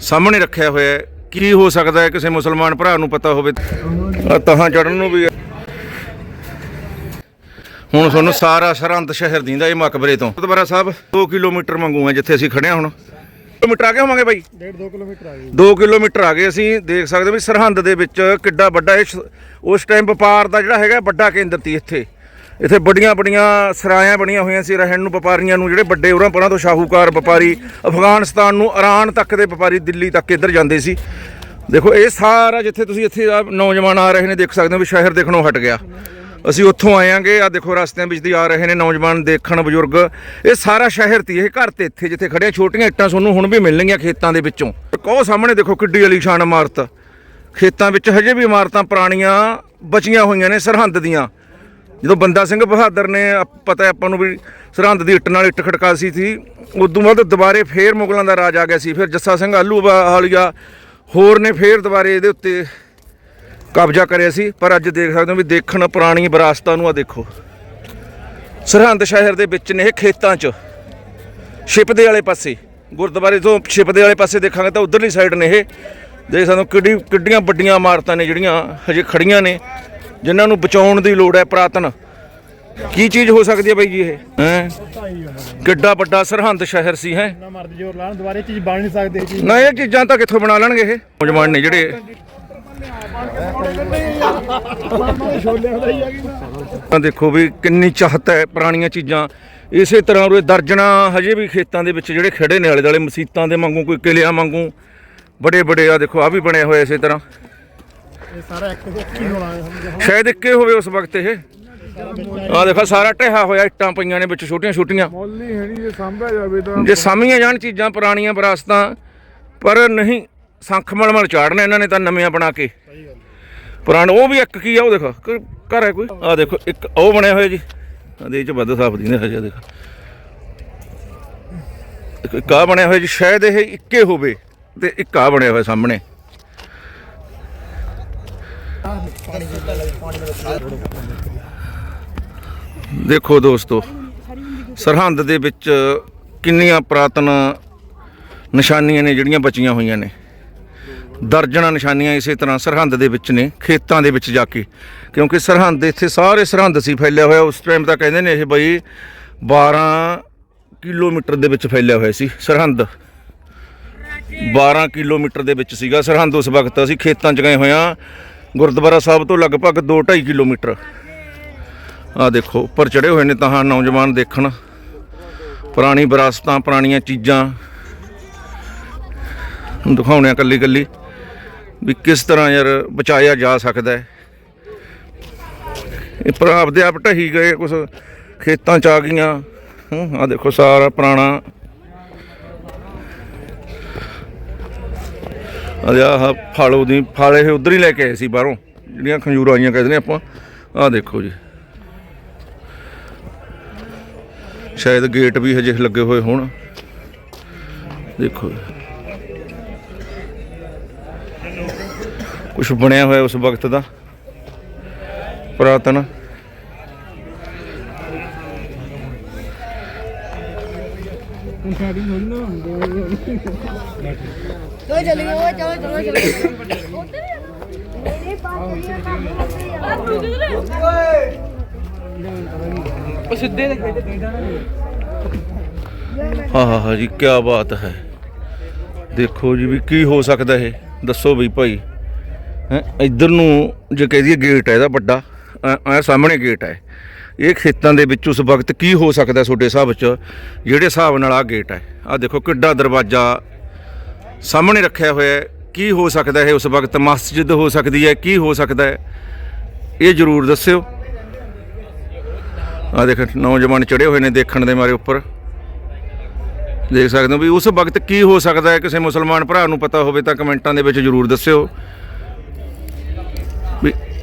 ਸਾਹਮਣੇ ਰੱਖਿਆ ਹੋਇਆ ਹੈ। ਕੀ ਹੋ ਸਕਦਾ ਹੈ ਕਿਸੇ ਮੁਸਲਮਾਨ ਭਰਾ ਨੂੰ ਪਤਾ ਹੋਵੇ? ਤਹਾਂ ਚੜਨ ਨੂੰ ਵੀ। ਹੁਣ ਤੁਹਾਨੂੰ ਸਾਰਾ ਸਰਹੰਦ ਸ਼ਹਿਰ ਦਿੰਦਾ ਇਹ ਮਕਬਰੇ ਤੋਂ। ਗੁਰਦੁਆਰਾ ਸਾਹਿਬ 2 ਕਿਲੋਮੀਟਰ ਮੰਗੂ ਹੈ ਜਿੱਥੇ ਅਸੀਂ ਖੜੇ ਹਾਂ ਹੁਣ। ਕਿਲੋਮੀਟਰ ਆ ਗਏ ਹੋਵਾਂਗੇ ਬਾਈ? 1.5 ਕਿਲੋਮੀਟਰ ਆ ਗਈ 2 ਕਿਲੋਮੀਟਰ ਆ ਗਏ ਅਸੀਂ ਦੇਖ ਸਕਦੇ ਵੀ ਸਰਹੰਦ ਦੇ ਵਿੱਚ ਕਿੱਡਾ ਵੱਡਾ ਇਹ ਉਸ ਟਾਈਮ ਵਪਾਰ ਦਾ ਜਿਹੜਾ ਹੈਗਾ ਵੱਡਾ ਕੇਂਦਰ ਸੀ ਇੱਥੇ। ਇੱਥੇ ਵੱਡੀਆਂ ਵੱਡੀਆਂ ਸਰਾਇਆਂ ਬਣੀਆਂ ਹੋਈਆਂ ਸੀ ਰਹਿਣ ਨੂੰ ਵਪਾਰੀਆਂ ਨੂੰ, ਜਿਹੜੇ ਵੱਡੇ ਉਰਾਂ ਪਰਾਂ ਤੋਂ ਸ਼ਾਹੂਕਾਰ ਵਪਾਰੀ ਅਫਗਾਨਿਸਤਾਨ ਨੂੰ ਇਰਾਨ ਤੱਕ ਦੇ ਵਪਾਰੀ ਦਿੱਲੀ ਤੱਕ ਇੱਧਰ ਜਾਂਦੇ ਸੀ। ਦੇਖੋ, ਇਹ ਸਾਰਾ ਜਿੱਥੇ ਤੁਸੀਂ ਇੱਥੇ ਨੌਜਵਾਨ ਆ ਰਹੇ ਨੇ, ਦੇਖ ਸਕਦੇ ਹੋ ਵੀ ਸ਼ਹਿਰ ਦੇਖਣੋਂ ਹਟ ਗਿਆ। ਅਸੀਂ ਉੱਥੋਂ ਆਇਆਂਗੇ ਆ ਦੇਖੋ ਰਸਤਿਆਂ ਵਿੱਚ ਦੀ ਆ ਰਹੇ ਨੇ ਨੌਜਵਾਨ, ਦੇਖਣ ਬਜ਼ੁਰਗ। ਇਹ ਸਾਰਾ ਸ਼ਹਿਰ ਤੀ, ਇਹ ਘਰ ਤੇ ਇੱਥੇ ਜਿੱਥੇ ਖੜਿਆ ਛੋਟੀਆਂ ਇੱਟਾਂ ਤੁਹਾਨੂੰ ਹੁਣ ਵੀ ਮਿਲਣਗੀਆਂ ਖੇਤਾਂ ਦੇ ਵਿੱਚੋਂ। ਕਹੋ ਸਾਹਮਣੇ ਦੇਖੋ ਕਿੱਡੀ ਅਲੀਸ਼ਾਨ ਇਮਾਰਤ। ਖੇਤਾਂ ਵਿੱਚ ਹਜੇ ਵੀ ਇਮਾਰਤਾਂ ਪੁਰਾਣੀਆਂ ਬਚੀਆਂ ਹੋਈਆਂ ਨੇ, ਸਰਹੰਦ ਦੀਆਂ। ਜਦੋਂ ਬੰਦਾ ਸਿੰਘ ਬਹਾਦਰ ਨੇ ਆਪ- ਪਤਾ ਆਪਾਂ ਨੂੰ ਵੀ ਸਰਹੰਦ ਦੀ ਇੱਟ ਨਾਲ ਇੱਟ ਖੜਕਾ ਸੀ ਉਦੋਂ ਬਾਅਦ ਦੁਬਾਰੇ ਫੇਰ ਮੁਗਲਾਂ ਦਾ ਰਾਜ ਆ ਗਿਆ ਸੀ, ਫਿਰ ਜੱਸਾ ਸਿੰਘ ਆਲੂ ਵਾਲੀਆ ਹੋਰ ਨੇ ਫੇਰ ਦੁਬਾਰੇ ਇਹਦੇ ਉੱਤੇ ਕਬਜ਼ਾ ਕਰਿਆ ਸੀ, ਪਰ ਅੱਜ ਦੇਖ ਸਕਦੇ ਹੋ ਵੀ ਦੇਖਣ ਪੁਰਾਣੀ ਵਿਰਾਸਤਾਂ ਨੂੰ ਆ ਦੇਖੋ। ਸਰਹੰਦ ਸ਼ਹਿਰ ਦੇ ਵਿੱਚ ਨੇ ਇਹ ਖੇਤਾਂ 'ਚ ਛਿਪਦੇ ਵਾਲੇ ਪਾਸੇ, ਗੁਰਦੁਆਰੇ ਤੋਂ ਛਿਪਦੇ ਵਾਲੇ ਪਾਸੇ ਦੇਖਾਂਗੇ ਤਾਂ ਉਧਰਲੀ ਸਾਈਡ ਨੇ ਇਹ। ਦੇਖ ਸਕਦੇ ਹੋ ਕਿੱਡੀ ਕਿੱਡੀਆਂ ਵੱਡੀਆਂ ਇਮਾਰਤਾਂ ਨੇ ਜਿਹੜੀਆਂ ਹਜੇ ਖੜੀਆਂ ਨੇ। ਜਿਨ੍ਹਾਂ ਨੂੰ ਬਚਾਉਣ ਦੀ ਲੋੜ ਹੈ ਪੁਰਾਤਨ। ਕੀ ਚੀਜ਼ ਹੋ ਸਕਦੀ ਹੈ ਬਾਈ ਜੀ ਇਹ? ਹੈ? ਕਿੱਡਾ ਵੱਡਾ ਸਰਹੰਦ ਸ਼ਹਿਰ ਸੀ ਹੈ? ਨਾ ਮਰਦ ਜੋਰ ਲਾਣ ਦੁਬਾਰੇ ਚੀਜ਼ ਬਣ ਨਹੀਂ ਸਕਦੇ ਨਾ ਇਹ ਚੀਜ਼ਾਂ ਤਾਂ ਕਿੱਥੋਂ ਬਣਾ ਲੈਣਗੇ ਇਹ? ਨੌਜਵਾਨ ਨੇ ਜਿਹੜੇ ਤਾਂ ਦੇਖੋ ਵੀ ਕਿੰਨੀ ਚਾਹਤ ਹੈ ਪੁਰਾਣੀਆਂ ਚੀਜ਼ਾਂ। ਇਸੇ ਤਰ੍ਹਾਂ ਉਹ ਦਰਜਣਾ ਹਜੇ ਵੀ ਖੇਤਾਂ ਦੇ ਵਿੱਚ ਜਿਹੜੇ ਖੜੇ ਨੇ ਆਲੇ ਦੁਆਲੇ ਮਸੀਤਾਂ ਦੇ ਵਾਂਗੂ ਕੋਈ ਕਿਲਿਆਂ ਵਾਂਗੂ। ਬੜੇ ਬੜੇ ਆ ਦੇਖੋ ਆ ਵੀ ਬਣਿਆ ਹੋਇਆ ਇਸੇ ਤਰ੍ਹਾਂ। ਇਹ ਸਾਰਾ ਇੱਕ ਇੱਕ ਹੀ ਹੋਣਾ ਹੈ ਸ਼ਾਇਦ ਇੱਕੇ ਹੋਵੇ ਉਸ ਵਕਤ ਇਹ। ਆ ਦੇਖੋ ਸਾਰਾ ਢਹਿਆ ਹੋਇਆ ਇੱਟਾਂ ਪਈਆਂ ਨੇ ਵਿੱਚ ਛੋਟੀਆਂ ਛੋਟੀਆਂ। ਮੌਲੀ ਹੈ ਨਹੀਂ ਜੇ ਸਾਂਭਿਆ ਜਾਵੇ ਤਾਂ। ਜੇ ਸਾਮੀਆਂ ਜਾਣ ਚੀਜ਼ਾਂ ਪੁਰਾਣੀਆਂ ਵਿਰਾਸਤਾਂ ਪਰ ਨਹੀਂ ਸੰਖ ਮਲਮਲ ਚਾੜਨੇ ਇਹਨਾਂ ਨੇ ਤਾਂ ਨਵੀਆਂ ਬਣਾ ਕੇ। ਪੁਰਾਣ ਉਹ ਵੀ ਇੱਕ ਕੀ ਆ ਉਹ ਦੇਖੋ ਕ- ਘਰ ਹੈ ਕੋਈ? ਆ ਦੇਖੋ ਇੱਕ ਉਹ ਬਣਿਆ ਹੋਇਆ ਜੀ। ਇਹਦੇ ਚ ਵੱਧ ਸਾਫ਼ ਦੀ ਨੇ ਹਜੇ ਦੇਖੋ। ਆ ਬਣਿਆ ਹੋਇਆ ਜੀ ਸ਼ਾਇਦ ਇਹ ਇੱਕੇ ਹੋਵੇ ਤੇ ਇੱਕ ਆ ਬਣਿਆ ਹੋਇਆ ਸਾਹਮਣੇ। ਦੇਖੋ ਦੋਸਤੋ, ਸਰਹੰਦ ਦੇ ਵਿੱਚ ਕਿੰਨੀਆਂ ਪੁਰਾਤਨ ਨਿਸ਼ਾਨੀਆਂ ਨੇ ਜਿਹੜੀਆਂ ਬਚੀਆਂ ਹੋਈਆਂ ਨੇ। ਦਰਜਨਾਂ ਨਿਸ਼ਾਨੀਆਂ ਇਸੇ ਤਰ੍ਹਾਂ ਸਰਹੰਦ ਦੇ ਵਿੱਚ ਨੇ, ਖੇਤਾਂ ਦੇ ਵਿੱਚ ਜਾ ਕੇ। ਕਿਉਂਕਿ ਸਰਹੰਦ ਇੱਥੇ ਸਾਰੇ ਸਰਹੰਦ ਸੀ, ਫੈਲਿਆ ਹੋਇਆ। ਉਸ ਟਾਈਮ ਤਾਂ ਕਹਿੰਦੇ ਨੇ ਇਹ ਬਈ 12 ਕਿਲੋਮੀਟਰ ਦੇ ਵਿੱਚ ਫੈਲਿਆ ਹੋਇਆ ਸੀ ਸਰਹੰਦ। 12 ਕਿਲੋਮੀਟਰ ਦੇ ਵਿੱਚ ਸੀਗਾ ਸਰਹੰਦ ਉਸ ਵਕਤ। ਅਸੀਂ ਖੇਤਾਂ 'ਚ ਗਏ ਹੋਇਆ ਗੁਰਦੁਆਰਾ ਸਾਹਿਬ ਤੋਂ ਲਗਭਗ 2.5 ਕਿਲੋਮੀਟਰ। ਆ ਦੇਖੋ, ਉੱਪਰ ਚੜੇ ਹੋਏ ਨੇ ਤਾਂ ਨੌਜਵਾਨ ਦੇਖਣ। ਪੁਰਾਣੀ ਵਿਰਾਸਤਾਂ, ਪੁਰਾਣੀਆਂ ਚੀਜ਼ਾਂ। ਦਿਖਾਉਣਿਆ ਕੱਲੀ ਕੱਲੀ ਵੀ ਕਿਸ ਤਰ੍ਹਾਂ ਯਾਰ ਬਚਾਇਆ ਜਾ ਸਕਦਾ ਹੈ। ਇਹ ਪਰ ਆਪਦੇ ਆਪ ਢਹੀ ਗਏ ਕੁਝ ਖੇਤਾਂ ਚ ਆ ਗਈਆਂ। ਆ ਦੇਖੋ ਸਾਰਾ ਪੁਰਾਣਾ ਆਹ ਫਲ ਉਹਦੀ, ਫਲ ਇਹ ਉਧਰ ਹੀ ਲੈ ਕੇ ਆਏ ਸੀ ਬਾਹਰੋਂ। ਜਿਹੜੀਆਂ ਖੰਜੂਰਾਂ ਆਈਆਂ ਕਹਿੰਦੇ ਨੇ ਆਪਾਂ। ਆਹ ਦੇਖੋ ਜੀ। ਸ਼ਾਇਦ ਗੇਟ ਵੀ ਹਜੇ ਲੱਗੇ ਹੋਏ ਹੋਣ। ਦੇਖੋ ਕੁਝ ਬਣਿਆ ਹੋਇਆ ਉਸ ਵਕਤ ਦਾ। ਪੁਰਾਤਨ। ਚਲੋ ਚੱਲ ਗਏ ਓਏ ਚਲੋ ਚਲੋ ਚਲੋ ਮੇਰੇ ਪਾਸ ਹਾਂ ਹਾਂ ਹਾਂ ਜੀ ਕੀ ਬਾਤ ਹੈ। ਦੇਖੋ ਜੀ ਵੀ ਕੀ ਹੋ ਸਕਦਾ ਇਹ। ਦੱਸੋ ਵੀ ਭਾਈ। ਹੈ, ਇੱਧਰ ਨੂੰ ਜੇ ਕਹਿ ਦਈਏ ਗੇਟ ਹੈ ਇਹਦਾ ਵੱਡਾ। ਆ ਸਾਹਮਣੇ ਗੇਟ ਹੈ। ਇਹ ਖੇਤਾਂ ਦੇ ਵਿੱਚ ਉਸ ਵਕਤ ਕੀ ਹੋ ਸਕਦਾ ਤੁਹਾਡੇ ਹਿਸਾਬ 'ਚ? ਜਿਹੜੇ ਹਿਸਾਬ ਨਾਲ ਆ ਗੇਟ ਹੈ। ਆ ਦੇਖੋ ਕਿੱਡਾ ਦਰਵਾਜ਼ਾ ਸਾਹਮਣੇ ਰੱਖਿਆ ਹੋਇਆ ਹੈ। ਕੀ ਹੋ ਸਕਦਾ ਹੈ ਉਸ ਵਕਤ? ਮਸਜਿਦ ਹੋ ਸਕਦੀ ਹੈ, ਕੀ ਹੋ ਸਕਦਾ ਹੈ? ਇਹ ਜ਼ਰੂਰ ਦੱਸਿਓ। ਆ ਦੇਖ, ਨੌਜਵਾਨ ਚੜੇ ਹੋਏ ਨੇ ਦੇਖਣ ਦੇ ਮਾਰੇ ਉੱਪਰ। ਦੇਖ ਸਕਦੇ ਹੋ ਵੀ ਉਸ ਵਕਤ ਕੀ ਹੋ ਸਕਦਾ ਹੈ? ਕਿਸੇ ਮੁਸਲਮਾਨ ਭਰਾ ਨੂੰ ਪਤਾ ਹੋਵੇ ਤਾਂ ਕਮੈਂਟਾਂ ਦੇ ਵਿੱਚ ਜਰੂਰ ਦੱਸਿਓ। ਵੀ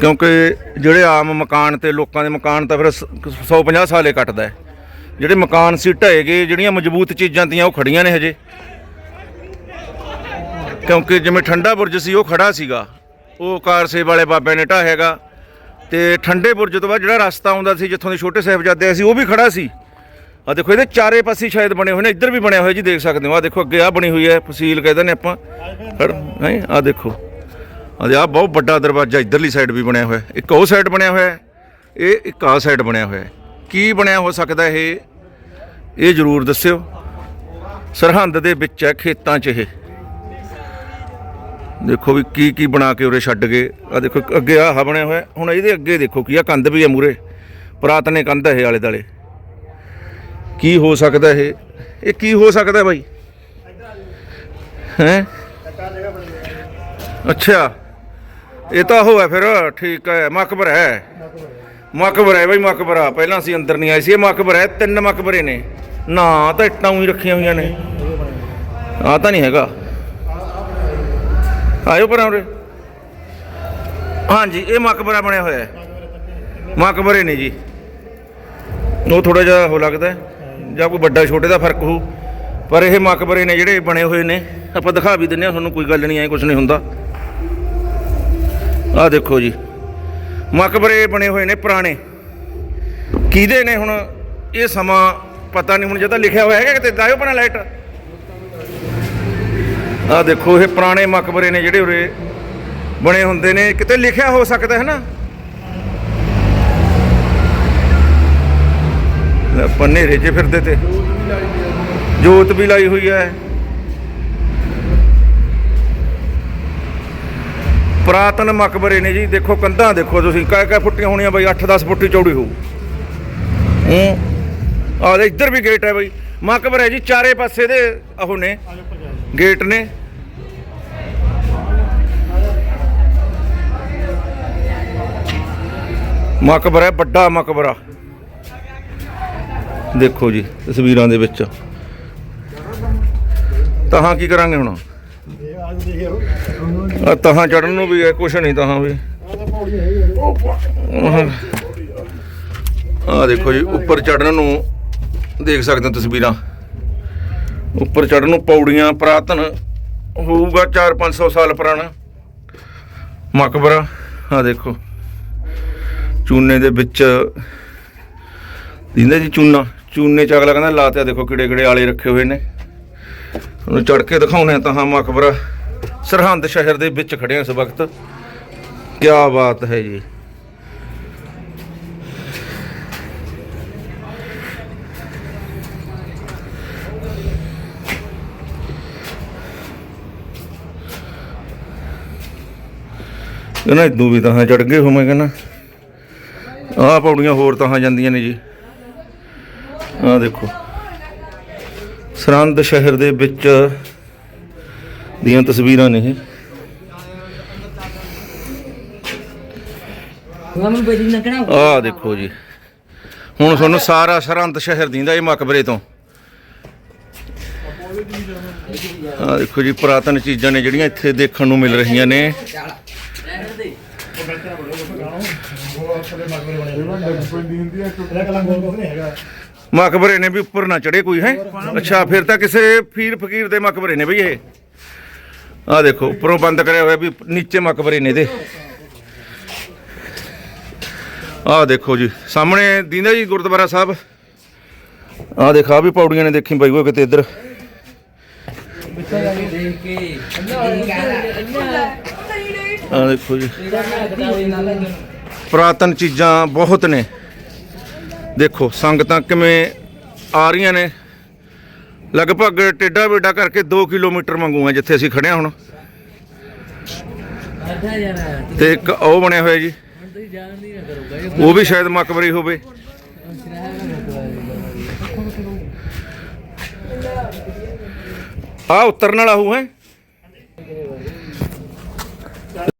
ਕਿਉਂਕਿ ਜਿਹੜੇ ਆਮ ਮਕਾਨ ਤੇ ਲੋਕਾਂ ਦੇ ਮਕਾਨ ਤਾਂ ਫਿਰ 150 ਸਾਲੇ ਕੱਟਦਾ ਜਿਹੜੇ ਮਕਾਨ ਸੀ ਢਹੇ ਗਏ, ਜਿਹੜੀਆਂ ਮਜ਼ਬੂਤ ਚੀਜ਼ਾਂ ਤੀਆਂ ਉਹ ਖੜੀਆਂ ਨੇ ਹਜੇ। ਕਿਉਂਕਿ ਜਿਵੇਂ ਠੰਡਾ ਬੁਰਜ ਸੀ, ਉਹ ਖੜਾ ਸੀਗਾ। ਉਹ ਕਾਰ ਕਾਰਸੇ ਵਾਲੇ ਬਾਬੇ ਨੇ ਢਾਹੇਗਾ ਤੇ ਠੰਡੇ ਬੁਰਜ ਤੋਂ ਬਾਅਦ ਜਿਹੜਾ ਰਸਤਾ ਆਉਂਦਾ ਸੀ, ਜਿੱਥੋਂ ਦੇ ਛੋਟੇ ਸਾਹਿਬਜ਼ਾਦੇ ਸੀ, ਉਹ ਵੀ ਖੜਾ ਸੀ। ਆ ਦੇਖੋ, ਇਹਦੇ ਚਾਰੇ ਪਾਸੇ ਸ਼ਾਇਦ ਬਣੇ ਹੋਏ ਨੇ, ਇੱਧਰ ਵੀ ਬਣਿਆ ਹੋਇਆ ਜੀ, ਦੇਖ ਸਕਦੇ ਹੋ। ਆ ਦੇਖੋ, ਅੱਗੇ ਆ ਬਣੀ ਹੋਈ ਹੈ, ਫਸੀਲ ਕਹਿੰਦੇ ਨੇ ਆਪਾਂ। ਹੈ ਆ ਦੇਖੋ। ਆ ਆ ਬਹੁਤ ਵੱਡਾ ਦਰਵਾਜ਼ਾ ਇੱਧਰਲੀ ਸਾਈਡ ਵੀ ਬਣਿਆ ਹੋਇਆ ਇੱਕ ਉਹ ਸਾਈਡ ਬਣਿਆ ਹੋਇਆ ਇਹ ਇੱਕ ਆ ਸਾਈਡ ਬਣਿਆ ਹੋਇਆ ਕੀ ਬਣਿਆ ਹੋ ਸਕਦਾ ਇਹ? ਇਹ ਜ਼ਰੂਰ ਦੱਸਿਓ। ਸਰਹੰਦ ਦੇ ਵਿੱਚ ਹੈ, ਖੇਤਾਂ 'ਚ ਇਹ। ਦੇਖੋ ਵੀ ਕੀ ਕੀ ਬਣਾ ਕੇ ਉਰੇ ਛੱਡ ਗਏ। ਆ ਦੇਖੋ ਅੱਗੇ ਆਹ ਬਣਿਆ ਹੋਇਆ ਹੁਣ ਇਹਦੇ ਅੱਗੇ ਦੇਖੋ ਕੀ ਆ, ਕੰਧ ਵੀ ਆ ਮੂਰੇ ਪੁਰਾਤਨੇ ਕੰਧ ਇਹ ਆਲੇ ਦਾਲੇ ਕੀ ਹੋ ਸਕਦਾ ਇਹ? ਇਹ ਕੀ ਹੋ ਸਕਦਾ ਬਾਈ? ਹੈ? ਅੱਛਾ। ਇਹ ਤਾਂ ਉਹ ਹੈ ਫਿਰ, ਠੀਕ ਹੈ, ਮਕਬਰ ਹੈ। ਮਕਬਰ ਹੈ ਬਾਈ, ਮਕਬਰਾ ਪਹਿਲਾਂ ਅਸੀਂ ਅੰਦਰ ਨਹੀਂ ਆਏ ਸੀ, ਇਹ ਮਕਬਰ ਹੈ, ਤਿੰਨ ਮਕਬਰੇ ਨੇ। ਨਾ ਤਾਂ ਇੱਟਾਂ ਉਹੀ ਰੱਖੀਆਂ ਹੋਈਆਂ ਨੇ। ਆ ਤਾਂ ਨਹੀਂ ਹੈਗਾ। ਆਇਓ ਪਰਾਂ ਉਰੇ। ਹਾਂਜੀ, ਇਹ ਮਕਬਰਾ ਬਣਿਆ ਹੋਇਆ ਹੈ। ਮਕਬਰੇ ਨੇ ਜੀ। ਉਹ ਥੋੜਾ ਜਿਹਾ ਹੋ ਲੱਗਦਾ ਜਾਂ ਕੋਈ ਵੱਡਾ ਛੋਟੇ ਦਾ ਫ਼ਰਕ ਹੋ ਪਰ ਇਹ ਮਕਬਰੇ ਨੇ ਜਿਹੜੇ ਬਣੇ ਹੋਏ ਨੇ। ਆਪਾਂ ਦਿਖਾ ਵੀ ਦਿੰਨੇ ਆ ਤੁਹਾਨੂੰ ਕੋਈ ਗੱਲ ਨਹੀਂ, ਐ ਕੁਝ ਨਹੀਂ ਹੁੰਦਾ। ਆਹ ਦੇਖੋ ਜੀ। ਮਕਬਰੇ ਬਣੇ ਹੋਏ ਨੇ ਪੁਰਾਣੇ। ਕਿਹਦੇ ਨੇ ਹੁਣ ਇਹ ਸਮਾਂ ਪਤਾ ਨਹੀਂ ਹੁਣ ਜੇ ਤਾਂ ਲਿਖਿਆ ਹੋਇਆ ਹੈਗਾ ਕਿਤੇ ਦਾਇਓ ਪਣਾ ਲਾਈਟ ਆਹ ਦੇਖੋ, ਇਹ ਪੁਰਾਣੇ ਮਕਬਰੇ ਨੇ ਜਿਹੜੇ ਉਰੇ ਬਣੇ ਹੁੰਦੇ ਨੇ। ਕਿਤੇ ਲਿਖਿਆ ਹੋ ਸਕਦਾ ਹੈ ਨਾ? ਲੈ, ਆਪਾਂ 'ਚ ਫਿਰਦੇ ਤੇ। ਜੋਤ ਵੀ ਲਾਈ ਹੋਈ ਹੈ। ਪੁਰਾਤਨ ਮਕਬਰੇ ਨੇ ਜੀ, ਦੇਖੋ ਕੰਧਾਂ ਦੇਖੋ ਤੁਸੀਂ, ਕਾਹ ਕਾਹ ਫੁੱਟੀਆਂ ਹੋਣੀਆਂ ਬਈ 8-10 ਫੁੱਟੀ ਚੌੜੀ ਹੋਊ। ਹੂੰ? ਆਹ ਇੱਧਰ ਵੀ ਗੇਟ ਹੈ ਬਈ। ਮਕਬਰ ਹੈ ਜੀ, ਚਾਰੇ ਪਾਸੇ ਦੇ ਉਹ ਨੇ, ਗੇਟ ਨੇ। ਮਕਬਰਾ ਹੈ, ਵੱਡਾ ਮਕਬਰਾ। ਦੇਖੋ ਜੀ, ਤਸਵੀਰਾਂ ਦੇ ਵਿੱਚ। ਤਾਂ ਹਾਂ, ਕੀ ਕਰਾਂਗੇ ਹੁਣ? ਆ ਤਹਾਂ ਚੜਨ ਨੂੰ ਵੀ ਹੈ ਕੁਛ ਨਹੀਂ ਤਹਾਂ ਵੀ। ਆ ਦੇਖੋ ਜੀ, ਉੱਪਰ ਚੜਨ ਨੂੰ ਦੇਖ ਸਕਦੇ ਹੋ ਤਸਵੀਰਾਂ। ਉੱਪਰ ਚੜਨ ਨੂੰ ਪੌੜੀਆਂ ਪੁਰਾਤਨ ਹੋਊਗਾ 4-500 ਸਾਲ ਪੁਰਾਣਾ। ਮਕਬਰਾ ਆ ਦੇਖੋ। ਚੂਨੇ ਦੇ ਵਿੱਚ, ਦਿੰਦਾ ਜੀ ਚੂਨਾ। ਚੂਨੇ ਚ ਅਗਲਾ ਕਹਿੰਦਾ ਲਾਤਿਆ ਦੇਖੋ ਕਿਹੜੇ ਕਿਹੜੇ ਆਲੇ ਰੱਖੇ ਹੋਏ ਨੇ। ਉਹਨੂੰ ਚੜ ਕੇ ਦਿਖਾਉਣੇ ਤਾਂ ਹਾਂ ਮਕਬਰਾ। ਸਰਹੰਦ ਸ਼ਹਿਰ ਦੇ ਵਿੱਚ ਖੜੇ ਹਾਂ ਇਸ ਵਕਤ। ਕੀ ਬਾਤ ਹੈ ਜੀ। ਕਹਿੰਦਾ ਇਦੋਂ ਵੀ ਤਾਂ ਚੜ ਗਏ ਹੋ ਕਹਿੰਦਾ ਆਹ ਪੌੜੀਆਂ ਹੋਰ ਤਾਂ ਜਾਂਦੀਆਂ ਨੇ ਜੀ। ਆਹ ਦੇਖੋ। ਸਰਹੰਦ ਸ਼ਹਿਰ ਦੇ ਵਿੱਚ ਦੀਆਂ ਤਸਵੀਰਾਂ ਨੇ ਇਹ। ਨਾ ਕਣਾ ਆਹ ਦੇਖੋ ਜੀ। ਹੁਣ ਤੁਹਾਨੂੰ ਸਾਰਾ ਸਰਹੰਦ ਸ਼ਹਿਰ ਦੀਂਦਾ ਇਹ ਮਕਬਰੇ ਤੋਂ। ਆਹ ਦੇਖੋ ਜੀ ਪੁਰਾਤਨ ਚੀਜ਼ਾਂ ਨੇ ਜਿਹੜੀਆਂ ਇੱਥੇ ਦੇਖਣ ਨੂੰ ਮਿਲ ਰਹੀਆਂ ਨੇ। ਮਕਬਰੇ ਨੇ ਵੀ ਉੱਪਰ ਨਾ ਚੜੇ ਕੋਈ ਹੈ? ਅੱਛਾ ਫਿਰ ਤਾਂ ਕਿਸੇ ਫੀਰ ਫਕੀਰ ਦੇ ਮਕਬਰੇ ਨੇ ਬਈ ਇਹ। ਆਹ ਦੇਖੋ, ਉੱਪਰੋਂ ਬੰਦ ਕਰਿਆ ਹੋਇਆ ਵੀ ਨੀਚੇ ਮਕਬਰੇ ਨੇ ਇਹਦੇ। ਆਹ ਦੇਖੋ ਜੀ, ਸਾਹਮਣੇ ਦੀਂਦਾ ਜੀ ਗੁਰਦੁਆਰਾ ਸਾਹਿਬ। ਆਹ ਦੇਖਾ ਵੀ ਪੌੜੀਆਂ ਨੇ ਦੇਖੀ ਬਾਈ, ਉਹ ਕਿਤੇ ਇੱਧਰ। ਦੇਖ ਆਹ ਦੇਖੋ ਜੀ। ਪੁਰਾਤਨ ਚੀਜ਼ਾਂ ਬਹੁਤ ਨੇ। ਦੇਖੋ, ਸੰਗਤਾਂ ਕਿਵੇਂ ਆ ਰਹੀਆਂ ਨੇ। ਲਗਭਗ ਟੇਡਾ ਬੇਡਾ ਕਰਕੇ 2 ਕਿਲੋਮੀਟਰ ਮੰਗੂ ਆ ਜਿੱਥੇ ਅਸੀਂ ਖੜੇ ਹਾਂ ਹੁਣ। ਤੇ ਇੱਕ ਉਹ ਬਣਿਆ ਹੋਇਆ ਜੀ। ਉਹ ਵੀ ਸ਼ਾਇਦ ਮਕਬਰੀ ਹੋਵੇ। ਆ ਉਤਰਨ ਵਾਲਾ ਹੂ ਹੈ।